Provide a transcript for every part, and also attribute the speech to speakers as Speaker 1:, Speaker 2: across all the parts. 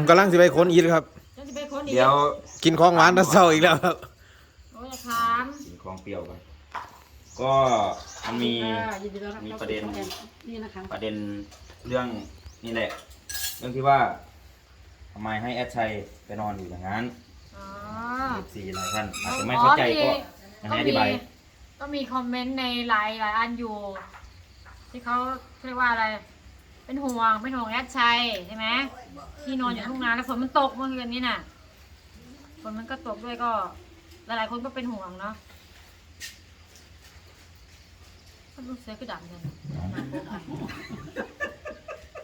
Speaker 1: ผมกำลังสิไปค้นอีทครับ
Speaker 2: จะสิไปคนอีก
Speaker 3: เดี๋ยว
Speaker 1: กินของหวานตอนเช้าอีกแล้วครับ
Speaker 2: โอ้ยถาม
Speaker 3: กินของเปรี้ยวกันก็มันมี
Speaker 4: ค่ะยินดีต้อนรับ
Speaker 3: มี
Speaker 4: เข้า
Speaker 3: ประเด็น
Speaker 4: สู่ช่องแอนนี่นะคะ
Speaker 3: ประเด็นเรื่องนี่แหละ เรื่องที่ว่าทำไมให้แอดชัยไปนอนอยู่อย่างนั้น
Speaker 2: อ๋อ
Speaker 3: สี่หลายท่านอาจจะไม่เข้าใจก็ยัง
Speaker 2: ก็
Speaker 3: ไงอ
Speaker 2: มี
Speaker 3: ธิบาย
Speaker 2: ก็มีคอมเมนต์ในหลายหลายอันอยู่ ที่เขาเรียกว่าอะไร เป็นห่วงเป็นห่วงแอดชัยใช่ไหมที่นอนอยู่ทุ่งนาแล้วฝนมันตกเมื่อคืนนี้น่ะฝนมันก็ตกด้วยก็หลายๆคนก็เป็นห่วงเนาะก็รู้เสือก็ดำกัน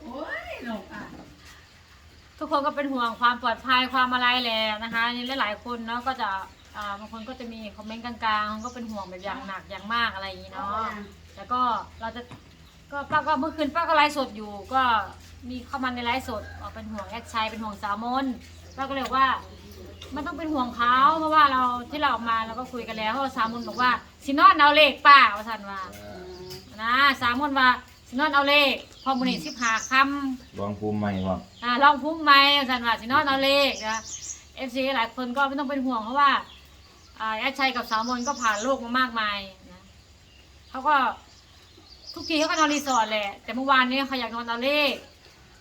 Speaker 4: โอ้ยหลงอะ
Speaker 2: ทุกคนก็เป็นห่วงความปลอดภัยความอะไรแหละนะคะนี่หลายๆคนเนาะก็จะบางคนก็จะมีคอมเมนต์กลางๆก็เป็นห่วงแบบอย่างหนักอย่างมากอะไรอย่างนี้เนาะแล้วก็เราจะ ก็ป้าก็เมื่อคืนป้าก็ไลฟ์สดอยู่ ก็มีเข้ามาในไลฟ์สดบอกเป็นห่วงแอดชัยเป็นห่วงสาวมนป้าก็เลยบอกว่าไม่ต้องเป็นห่วงเขาเพราะว่าเราที่เราออกมาเราก็คุยกันแล้วเพราะว่าสาวมนบอกว่าสินอนเอาเลขป้าว่าสันว่านะสาวมนว่าสินอนเอาเลขพอมุนิสิบหาคำ
Speaker 3: ลองภูมิใหม่ว่า
Speaker 2: อ่าลองพุ่มไหมสันว่าสินอนเอาเลขนะเอฟซีหลายคนก็ไม่ต้องเป็นห่วงเพราะว่าอ่าแอดชัยกับสาวมนก็ผ่านโลกมามากมายนะเขาก็ ทุกทีเขาก็นอนรีสอร์ทแหละ แต่เมื่อวานนี้เขาอยากนอนเอาเลข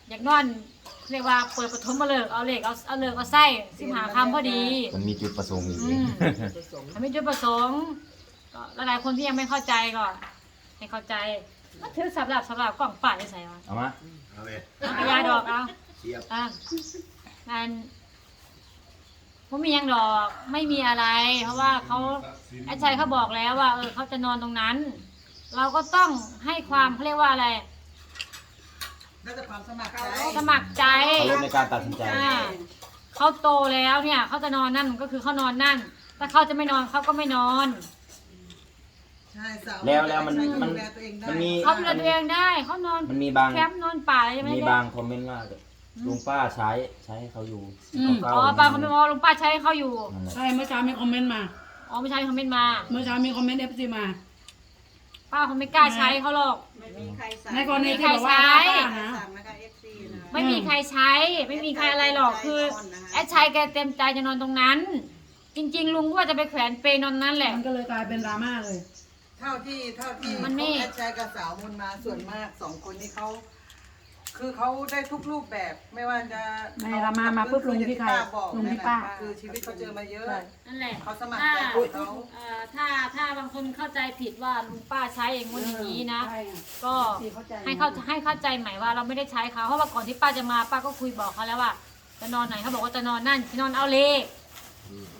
Speaker 2: อยากนอนเรียกว่าเปิดปฐมมาเลิกเอาเลขเอาเอาเลิกเอาไส้สิบหาคำพอดี
Speaker 3: มันมีจุดประสงค์อีก
Speaker 2: อืมทำให้จุดประสงค์ก็หลายๆคนที่ยังไม่เข้าใจก็ให้เข้าใจก็ถือสำหรับสำหรับกล่องป่าจะใส่วะ
Speaker 3: เอามา
Speaker 1: เอาเลย
Speaker 2: เอาไปยาดอกเอา
Speaker 1: เสียบ
Speaker 2: อะอันผมมีหยังดอกไม่มีอะไร เพราะว่าเขาไอ้ชัยเขาบอกแล้วว่าเออเขาจะนอนตรงนั้น เราก็ต้องให้ความเขาเรียกว่าอะไร
Speaker 5: น่าจะความสมัครใจ
Speaker 2: สมัครใจ
Speaker 3: เขาลดในการตัดสินใจ
Speaker 2: อ่าเขาโตแล้วเนี่ยเขาจะนอนนั่นก็คือเขานอนนั่น ถ้าเขาจะไม่นอนเขาก็ไม่นอน
Speaker 5: ใช่สาว
Speaker 3: แล้วแล้วมัน
Speaker 5: ใช่ก็
Speaker 3: มัน
Speaker 5: ดูแลตัวเองได้
Speaker 3: มันมี
Speaker 2: เขาดูแลตัวเองได้เขานอน
Speaker 3: มันมีบาง
Speaker 2: แคมป์นอนป่าใช่ไหม
Speaker 3: มี
Speaker 2: เนี่ย
Speaker 3: บางคอมเมนต์ว่าลุงป้าใช้ใช้ให้เขาอยู่
Speaker 4: อืม
Speaker 3: เฝ้
Speaker 2: อ๋อป้าเขาไม่มองลุงป้าใช้ให้เขาอยู่
Speaker 3: นั่นแหละ
Speaker 4: ใช่เมื่อเช้ามีคอมเมนต์มา
Speaker 2: อ๋อไม่ใช่เขาไม่มา
Speaker 4: เมื่อเช้ามีคอมเมนต์เอฟซีมา
Speaker 2: ป้าเขาไม่กล้าใช้เขาหรอก
Speaker 5: ไม่มีใครสั่ง
Speaker 4: ในกรณีที่บอกว่า
Speaker 2: ใช้
Speaker 4: ป้านะ
Speaker 5: สั่งนะคะ FC นะ
Speaker 2: ไม่มีใครใช้ ไม่มีใครอะไรหรอกคือแอดชัยแกเต็มใจจะนอนตรงนั้น จริง ๆ ลุงก็ว่าจะไปแขวนเปรย์นอนนั้นแหละ
Speaker 4: มันก็เลยกลายเป็นดราม่าเลย
Speaker 5: เท่าที่เท่าที่
Speaker 2: มันไม่
Speaker 5: แอดแชร์กับสาวมุนมาส่วนมากสองคนนี้เขา คือเขาได้ทุกรูปแบบไม่ว่าจะ
Speaker 4: ไม่ละมามาปุ๊บลงที่ใคร
Speaker 5: ป้าบอก
Speaker 4: ลงที่
Speaker 5: นั่นแหละ
Speaker 4: ป้า
Speaker 5: คือชีวิตเขาเจอมาเยอะ
Speaker 2: นั่นแหละ
Speaker 5: เขาสมัคร
Speaker 2: ถ้า
Speaker 5: ใจของเขา
Speaker 2: เอ่อถ้าถ้าบางคนเข้าใจผิดว่าลุงป้าใช้อย่างงู้นอย่างนี้นะ
Speaker 4: ใช่ไง
Speaker 2: ก็
Speaker 4: ที่เข้าใจ
Speaker 2: ให้เข้าให้เข้าใจใหม่ว่าเราไม่ได้ใช้เขาเพราะว่าก่อนที่ป้าจะมาป้าก็คุยบอกเขาแล้วว่าจะนอนไหนเขาบอกว่าจะนอนนั่นจะนอนเอาเลข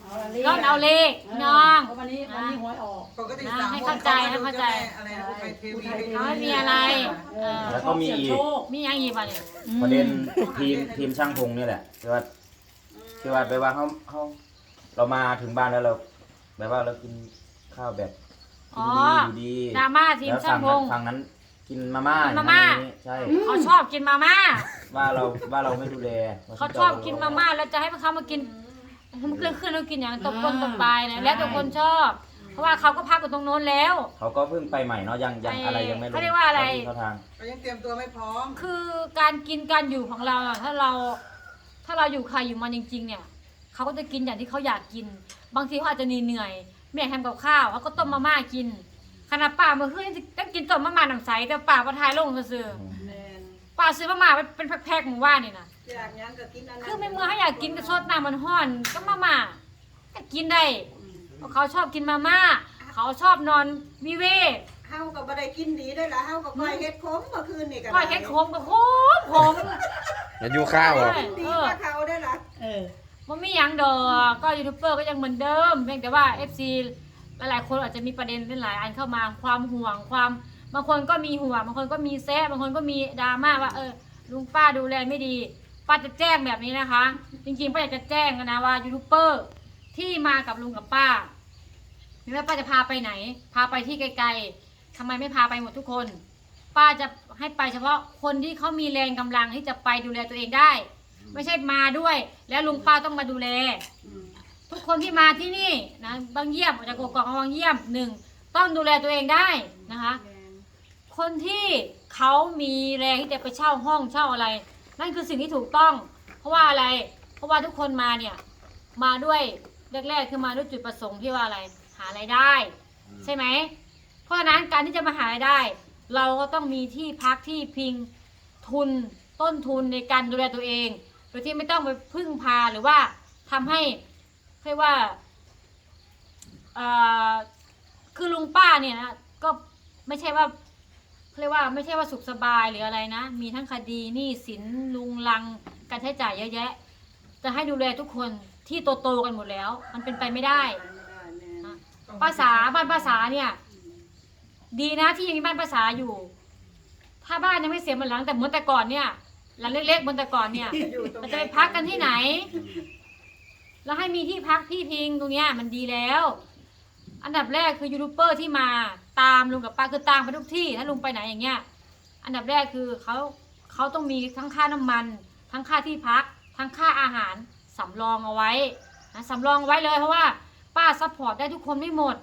Speaker 4: เอาละ
Speaker 2: นอนเอาเลขพี่น้อง
Speaker 4: เพราะวันนี้วันนี้หวยออก
Speaker 5: ปกติ
Speaker 2: นะ
Speaker 5: สาว
Speaker 2: ให้
Speaker 5: มุน
Speaker 2: เข้าใจ
Speaker 5: เขา
Speaker 2: ให้
Speaker 5: ก็ดู
Speaker 2: เข้าใจ
Speaker 5: เจ้าแม่อะไรนะอุทัยเทวี
Speaker 2: เขาไม่มีอะไรเออ
Speaker 3: แล้วก็มีอีก
Speaker 4: โชค
Speaker 2: มีอย่างอีกบ้างเนี่ย
Speaker 3: ประเด็นทีมทีมช่างพงนี่แหละที่ว่าที่ว่าไปว่าเขาเขาเรามาถึงบ้านแล้วเราแบบว่าเรากินข้าวแบบกิ
Speaker 2: อ๋
Speaker 3: น
Speaker 2: อ
Speaker 3: ดีอยู่ดี
Speaker 2: ดราม่าทีม
Speaker 3: แล้ว
Speaker 2: ช่างพง
Speaker 3: ฝั่งนั้น กินมาม่า
Speaker 2: กินมาม่า
Speaker 3: อย่งนั้นอย่างนี้ใช่
Speaker 2: เขาชอบกินมาม่า
Speaker 3: ว่าเราว่าเราไม่ดูแล
Speaker 2: เขาชอบกินมาม่าแล้วจะให้เขามากิน มันขึ้นขึ้นแล้วกินอย่างตบก้นตบปลายนะแล้วแต่คนชอบ เพราะว่าเขาก็พักอยู่ตรงโน้นแล้ว
Speaker 3: เขาก็เพิ่งไปใหม่เนาะยังยังอะไรยังไม่ลง
Speaker 2: เขาเรียกว่าอะไร
Speaker 3: เข้าทาง
Speaker 5: เขายังเตรียมตัวไม่พร้อม
Speaker 2: คือการกินการอยู่ของเราอะถ้าเรา ถ้าเราอยู่ใครอยู่มันจริง ๆ เนี่ยเขาก็จะกินอย่างที่เขาอยากกิน บางทีเขาอาจจะเหนื่อยๆไม่อยากทำกับข้าวเขาก็ต้มมาม่ากินขนาดป้าเมื่อคืนยังต้องกินต้มมาม่าหนังใสแต่ป้าประทายลงซื้อ
Speaker 5: แมน
Speaker 2: ป้าซื้อมาม่าเป็นแพ็คๆหมู่ว่านนี่นะ
Speaker 5: อยากยังก็กินอันนั้น
Speaker 2: คือไม่เมื่อเขาอยากกินกระชดน้ำมันห้อนก็มาม่าก็กินได้เพราะเขาชอบกินมาม่าเขาชอบนอนวิเวก
Speaker 6: เฮาก็บ่ได้กินดีได้อละเฮาก็ก้อยเฮ็ดขมเมื่อคืนนี่ก็
Speaker 2: ก้อยเฮ็ดโคมก็โคมโคม
Speaker 1: อย่าอยู่ข้าวอะ
Speaker 2: ใช่
Speaker 6: ดีกว่าเขาได้อละ
Speaker 4: เออ
Speaker 2: มันไม่ยังดอกก็ยูทูบเบอร์ก็ยังเหมือนเดิมเพียงแต่ว่า FC หลายๆคนอาจจะมีประเด็นหลายอันเข้ามาความห่วงความบางคนก็มีห่วงบางคนก็มีแซะบางคนก็มีดราม่าว่าเออลุงป้าดูแลไม่ดี ป้าจะแจ้งแบบนี้นะคะ จริงๆป้าอยากจะแจ้งนะว่ายูทูบเบอร์ที่มากับลุงกับป้าไม่ว่าป้าจะพาไปไหน พาไปที่ไกลๆทำไมไม่พาไปหมดทุกคน ป้าจะให้ไปเฉพาะคนที่เขามีแรงกำลังที่จะไปดูแลตัวเองได้ ไม่ใช่มาด้วย แล้วลุงป้าต้องมาดูแล ทุกคนที่มาที่นี่นะบางเยี่ยมจากกกอกมาบางเยี่ยมหนึ่งต้องดูแลตัวเองได้นะคะ คนที่เขามีแรงที่จะไปเช่าห้องเช่าอะไร นั่นคือสิ่งที่ถูกต้อง เพราะว่าอะไร เพราะว่าทุกคนมาเนี่ย มาด้วยแรกๆคือมาด้วยจุดประสงค์ที่ว่าอะไร หารายได้ ใช่ไหม เพราะฉะนั้นการที่จะมาหารายได้ เราก็ต้องมีที่พักที่พิงทุนต้นทุนในการดูแลตัวเอง โดยที่ไม่ต้องไปพึ่งพาหรือว่าทำให้เรียกว่าคือลุงป้าเนี่ยนะก็ไม่ใช่ว่า เรียกว่าไม่ใช่ว่าสุขสบายหรืออะไรนะ มีทั้งคดีหนี้สินลุงลังการใช้จ่ายเยอะแยะ จะให้ดูแลทุกคนที่โตๆกันหมดแล้ว มันเป็นไปไม่ได้ ภาษาบ้านภาษาเนี่ย ดีนะที่ยังมีบ้านภาษาอยู่ ถ้าบ้านยังไม่เสียเหมือนหลังแต่เหมือนแต่ก่อนเนี่ยหลังเล็กๆเหมือนแต่ก่อนเนี่ย
Speaker 6: อยู่ตรง
Speaker 2: เราจะไปพักกันที่ไหน แล้วให้มีที่พักที่พิงตรงเนี้ยมันดีแล้ว อันดับแรกคือยูทูบเบอร์ที่มาตามลุงกับป้าคือตามไปทุกที่ถ้าลุงไปไหนอย่างเงี้ย อันดับแรกคือเขาเขาต้องมีทั้งค่าน้ำมัน ทั้งค่าที่พัก ทั้งค่าอาหารสำรองเอาไว้นะสำรองเอาไว้เลยเพราะว่าป้าซัพพอร์ตได้ทุกคนไม่หมด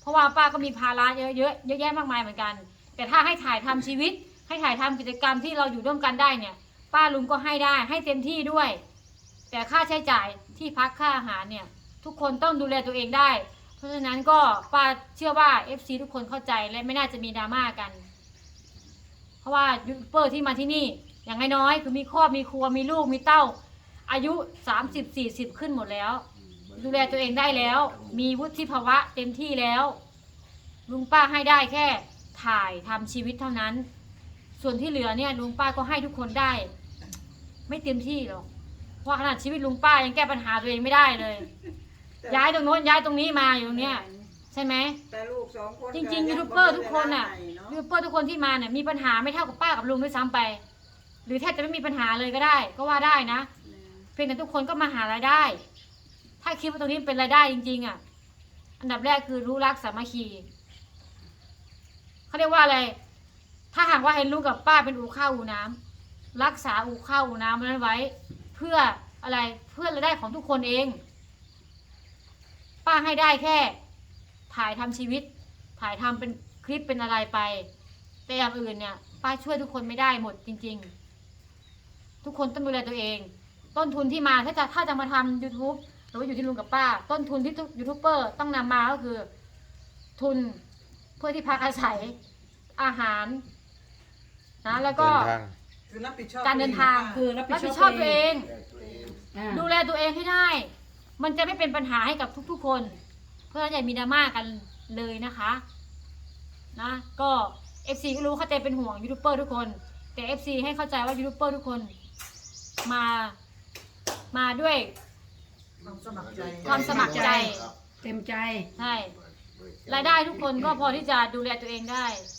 Speaker 2: เพราะว่าป้าก็มีภาระเยอะๆเยอะแยะมากมายเหมือนกัน แต่ถ้าให้ถ่ายทำชีวิต ให้ถ่ายทำกิจกรรมที่เราอยู่ร่วมกันได้เนี่ย ป้าลุงก็ให้ได้ให้เต็มที่ด้วย แต่ค่าใช้จ่ายที่พักค่าอาหารเนี่ย ทุกคนต้องดูแลตัวเองได้ ราะฉะนั้นก็ป้าเชื่อว่า FC ทุกคนเข้าใจและไม่น่าจะมีดราม่ากัน เพราะว่ายูทูบเบอร์ที่มาที่นี่ อย่างน้อยๆคือมีครอบมีครัวมีลูกมีเต้า อายุ 30 40 ขึ้นหมดแล้ว ดูแลตัวเองได้แล้ว มีวุฒิภาวะเต็มที่แล้ว ลุงป้าให้ได้แค่ ถ่ายทำชีวิตเท่านั้น ส่วนที่เหลือเนี่ยลุงป้าก็ให้ทุกคนได้ ไม่เต็มที่หรอกเพราะขนาดชีวิตลุงป้ายังแก้ปัญหาตัวเองไม่ได้เลย ย้ายตรงโน้นย้ายตรงนี้มาอยู่ตรงเนี้ยใช่ไหม
Speaker 6: แต่ลูกสองคน
Speaker 2: จริงๆยูทูบเบอร์ทุกคนน่ะ ยูทูบเบอร์ทุกคนที่มาเนี่ยมีปัญหาไม่เท่ากับป้ากับลุงด้วยซ้ำไป หรือแทบจะไม่มีปัญหาเลยก็ได้ ก็ว่าได้นะ เพียงแต่ทุกคนก็มาหารายได้ ถ้าคิดว่าตรงนี้เป็นรายได้จริง ๆ อะ อันดับแรกคือรู้รักสามัคคีเขาเรียกว่าอะไร ถ้าหากว่าเห็นลุงกับป้าเป็นอู่ข้าวอู่น้ำรักษาอู่ข้าวอู่น้ำนั้นไว้ เพื่ออะไรเพื่อรายได้ของทุกคนเอง ป้าให้ได้แค่ ถ่ายทำชีวิต ถ่ายทำเป็นคลิปเป็นอะไรไป แต่อย่างอื่นเนี่ย ป้าช่วยทุกคนไม่ได้หมดจริง ๆ ทุกคนต้องดูแลตัวเอง ต้นทุนที่มาถ้าจะถ้าจะมาทำ YouTube หรือว่าอยู่ที่ลุงกับป้า ต้นทุนที่ทุกยูทูบเบอร์ต้องนำมาก็คือ ทุนเพื่อที่พักอาศัยอาหารนะแล้วก็
Speaker 1: เดินทาง
Speaker 5: คือรับผิดชอบ
Speaker 2: การเดินทาง
Speaker 4: คือรับ
Speaker 2: รับ
Speaker 4: ผิ
Speaker 2: ผิ
Speaker 4: ด
Speaker 2: ด
Speaker 4: ช
Speaker 2: ช
Speaker 4: อ
Speaker 2: อ
Speaker 4: บบตั
Speaker 2: ตัวว
Speaker 4: เอ
Speaker 2: เองง
Speaker 4: อ่า
Speaker 2: ดูแลตัวเองให้ได้ มันจะไม่เป็นปัญหาให้กับทุกๆคน เพื่ออย่ามีดราม่ากันเลยนะคะนะก็ FC ก็รู้เข้าใจเป็นห่วงยูทูบเบอร์ทุกคน แต่ FC ให้เข้าใจว่ายูทูบเบอร์ทุกคนมามาด้วย
Speaker 5: ความสมัครใจ
Speaker 2: ความสมัครใจ
Speaker 4: เต็มใจ
Speaker 2: ใช่รายได้ทุกคนก็พอที่จะดูแลตัวเองได้
Speaker 4: อ